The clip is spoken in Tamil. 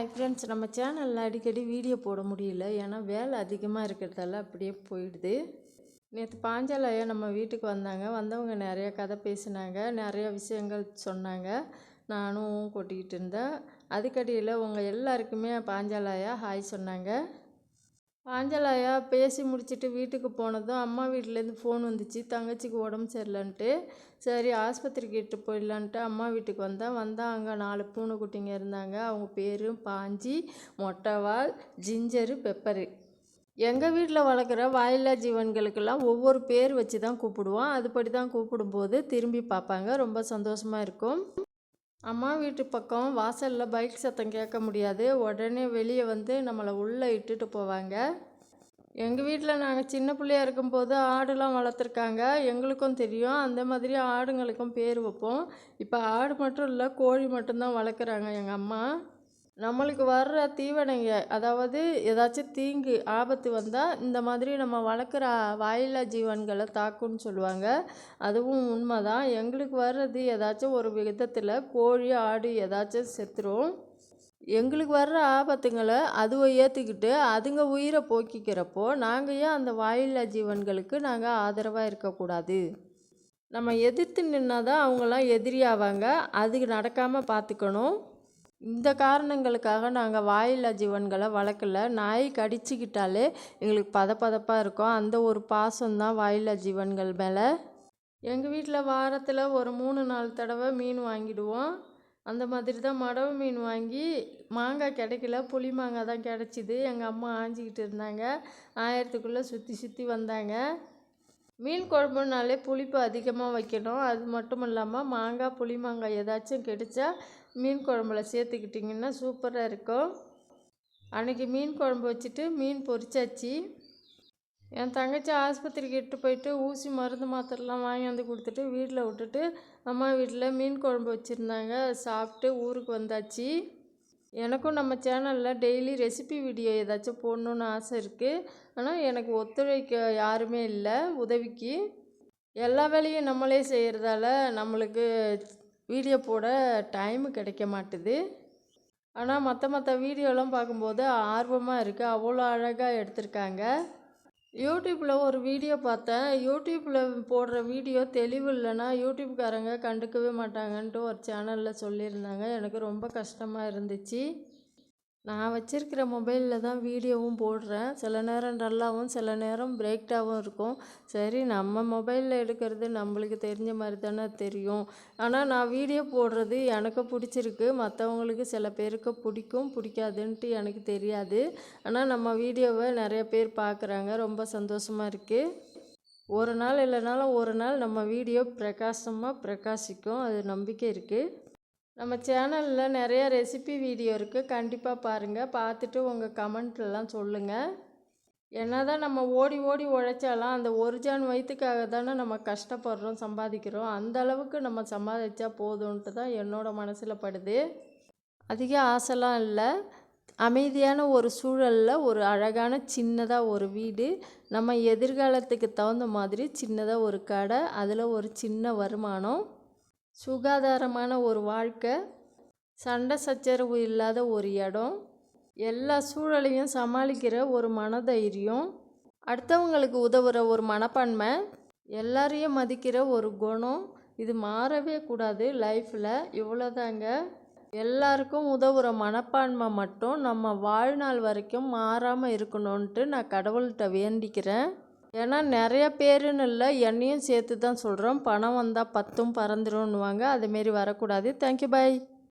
ஹாய் ஃப்ரெண்ட்ஸ் நம்ம சேனலில் அடிக்கடி வீடியோ போட முடியல. ஏன்னா வேலை அதிகமாக இருக்கிறதால அப்படியே போயிடுது. நேற்று பாஞ்சாலையா நம்ம வீட்டுக்கு வந்தாங்க. வந்தவங்க நிறைய கதை பேசினாங்க. நிறைய விஷயங்கள் சொன்னாங்க. நானும் கொட்டிக்கிட்டு இருந்தேன். அதுக்கடியில் உங்கள் எல்லாருக்குமே பாஞ்சாலாயா ஹாய் சொன்னாங்க. பாஞ்சலாயா பேசி முடிச்சுட்டு வீட்டுக்கு போனதும் அம்மா வீட்டிலேருந்து ஃபோன் வந்துச்சு தங்கச்சிக்கு உடம்பு சரியில்லைன்ட்டு. சரி ஆஸ்பத்திரிக்கிட்டு போயிடலான்ட்டு. அம்மா வீட்டுக்கு வந்தேன் வந்தால் அங்கே நாலு பூனைக்குட்டிங்க இருந்தாங்க. அவங்க பேரும் பாஞ்சி மொட்டைவால் ஜிஞ்சரு பெப்பரு. எங்கள் வீட்டில் வளர்க்குற வாயில்லா ஜீவன்களுக்கெல்லாம் ஒவ்வொரு பேர் வச்சு தான் கூப்பிடுவோம். அதுபடி தான் கூப்பிடும்போது திரும்பி பார்ப்பாங்க. ரொம்ப சந்தோஷமாக இருக்கும். அம்மா வீட்டு பக்கம் வாசலில் பைக் சத்தம் கேட்க முடியாது. உடனே வெளியே வந்து நம்மளை உள்ளே இட்டுட்டு போவாங்க. எங்கள் வீட்டில் நாங்கள் சின்ன பிள்ளையா இருக்கும்போது ஆடுலாம் வளர்த்துருக்காங்க. எங்களுக்கும் தெரியும். அந்த மாதிரி ஆடுங்களுக்கும் பேர் வைப்போம். இப்போ ஆடு மட்டும் இல்லை கோழி மட்டும்தான் வளர்க்குறாங்க எங்கள் அம்மா. நம்மளுக்கு வர்ற தீவனைங்க அதாவது ஏதாச்சும் தீங்கு ஆபத்து வந்தால் இந்த மாதிரி நம்ம வளர்க்குற வாயில்லா ஜீவன்களை தாக்குன்னு சொல்லுவாங்க. அதுவும் உண்மை தான் எங்களுக்கு வர்றது ஏதாச்சும் ஒரு விதத்தில் கோழி ஆடு ஏதாச்சும் செத்துரும். எங்களுக்கு வர்ற ஆபத்துங்களை அதுவை ஏற்றுக்கிட்டு அதுங்க உயிரை போக்கிக்கிறப்போ நாங்கள் ஏன் அந்த வாயில்லா ஜீவன்களுக்கு நாங்கள் ஆதரவாக இருக்கக்கூடாது? நம்ம எதிர்த்து நின்னா தான் அவங்களாம் எதிரியாவாங்க. அதுக்கு நடக்காமல் பார்த்துக்கணும் இந்த காரணங்களுக்காக நாங்கள் வாயில்லா ஜீவன்களை வளர்க்கல. நாய் கடிச்சிக்கிட்டாலே எங்களுக்கு பதப்பதப்பாக இருக்கும். அந்த ஒரு பாசம்தான் வாயில்லா ஜீவன்கள் மேலே. எங்கள் வீட்டில் வாரத்தில் ஒரு மூணு நாலு தடவை மீன் வாங்கிடுவோம். அந்த மாதிரி தான் மடவு மீன் வாங்கி மாங்காய் கிடைக்கல. புளி மாங்காய் தான் கிடச்சிது. எங்கள் அம்மா ஆஞ்சிக்கிட்டு இருந்தாங்க. ஆயிரத்துக்குள்ளே சுற்றி சுற்றி வந்தாங்க. மீன் குழம்புனாலே புளிப்பு அதிகமாக வைக்கணும். அது மட்டும் இல்லாமல் மாங்காய் புளி மாங்காய் ஏதாச்சும் கிடைச்சா மீன் குழம்புல சேர்த்துக்கிட்டிங்கன்னா சூப்பராக இருக்கும். அன்றைக்கி மீன் குழம்பு வச்சுட்டு மீன் பொரிச்சாச்சு. என் தங்கச்சி ஆஸ்பத்திரிக்கு இட்டு போயிட்டு ஊசி மருந்து மாத்திரைலாம் வாங்கி வந்து கொடுத்துட்டு வீட்டில் விட்டுட்டு அம்மா வீட்டில் மீன் குழம்பு வச்சுருந்தாங்க. சாப்பிட்டு ஊருக்கு வந்தாச்சு. எனக்கும் நம்ம சேனலில் டெய்லி ரெசிபி வீடியோ ஏதாச்சும் போடணுன்னு ஆசை இருக்குது ஆனால் எனக்கு ஒத்துழைக்க யாருமே இல்லை உதவிக்கு. எல்லா வேலையும் நம்மளே செய்கிறதால நம்மளுக்கு வீடியோ போட டைமு கிடைக்க மாட்டுது. ஆனால் மற்ற மற்ற வீடியோலாம் பார்க்கும்போது ஆர்வமாக இருக்குது அவ்வளோ அழகாக எடுத்திருக்காங்க. யூடியூப்பில் ஒரு வீடியோ பார்த்தேன். யூடியூப்பில் போடுற வீடியோ தெளிவு இல்லைன்னா யூடியூப்காரங்க கண்டுக்கவே மாட்டாங்கன்ட்டு ஒரு சேனலில் சொல்லியிருந்தாங்க. எனக்கு ரொம்ப கஷ்டமாக இருந்துச்சு. நான் வச்சுருக்கிற மொபைலில் தான் வீடியோவும் போடுறேன். சில நேரம் நல்லாவும் சில நேரம் பிரேக்டாகவும் இருக்கும். சரி நம்ம மொபைலில் எடுக்கிறது நம்மளுக்கு தெரிஞ்ச மாதிரி தானே தெரியும். ஆனால் நான் வீடியோ போடுறது எனக்கு பிடிச்சிருக்கு. மற்றவங்களுக்கு சில பேருக்கு பிடிக்கும் பிடிக்காதுன்ட்டு எனக்கு தெரியாது. ஆனால் நம்ம வீடியோவை நிறைய பேர் பார்க்குறாங்க ரொம்ப சந்தோஷமாக இருக்குது ஒரு நாள் இல்லைனாலும் ஒரு நாள் நம்ம வீடியோ பிரகாசமாக பிரகாசிக்கும். அது நம்பிக்கை இருக்குது நம்ம சேனலில் நிறைய ரெசிபி வீடியோ இருக்குது கண்டிப்பாக பாருங்கள் பார்த்துட்டு உங்கள் கமெண்ட்லலாம் சொல்லுங்கள் என்ன தான் நம்ம ஓடி ஓடி உழைச்சாலும் அந்த ஒரு ஜான் வயிற்றுக்காக தானே நம்ம கஷ்டப்படுறோம் சம்பாதிக்கிறோம். அந்த அளவுக்கு நம்ம சம்பாதிச்சா போதும்ன்ட்டு தான் என்னோடய மனசில் படுது. அதிக ஆசைலாம் இல்லை. அமைதியான ஒரு சூழலில் ஒரு அழகான சின்னதாக ஒரு வீடு நம்ம எதிர்காலத்துக்கு தகுந்த மாதிரி சின்னதாக ஒரு கடை அதில் ஒரு சின்ன வருமானம். சுகாதாரமான ஒரு வாழ்க்கை சண்டை சச்சரவு இல்லாத ஒரு இடம் எல்லா சூழலையும் சமாளிக்கிற ஒரு மனதைரியம் அடுத்தவங்களுக்கு உதவுற ஒரு மனப்பான்மை எல்லாரையும் மதிக்கிற ஒரு குணம் இது மாறவே கூடாது லைஃப்பில் இவ்வளோதாங்க எல்லாருக்கும் உதவுற மனப்பான்மை மட்டும் நம்ம வாழ்நாள் வரைக்கும் மாறாமல் இருக்கணுன்ட்டு நான் கடவுள்கிட்ட வேண்டிக்கிறேன். ஏன்னா நிறைய பேருன்னு இல்லை என்னையும் சேர்த்து தான் சொல்கிறோம் பணம் வந்தால் பத்தும் பறந்துடும்னுவாங்க அதுமாரி வரக்கூடாது. Thank you bye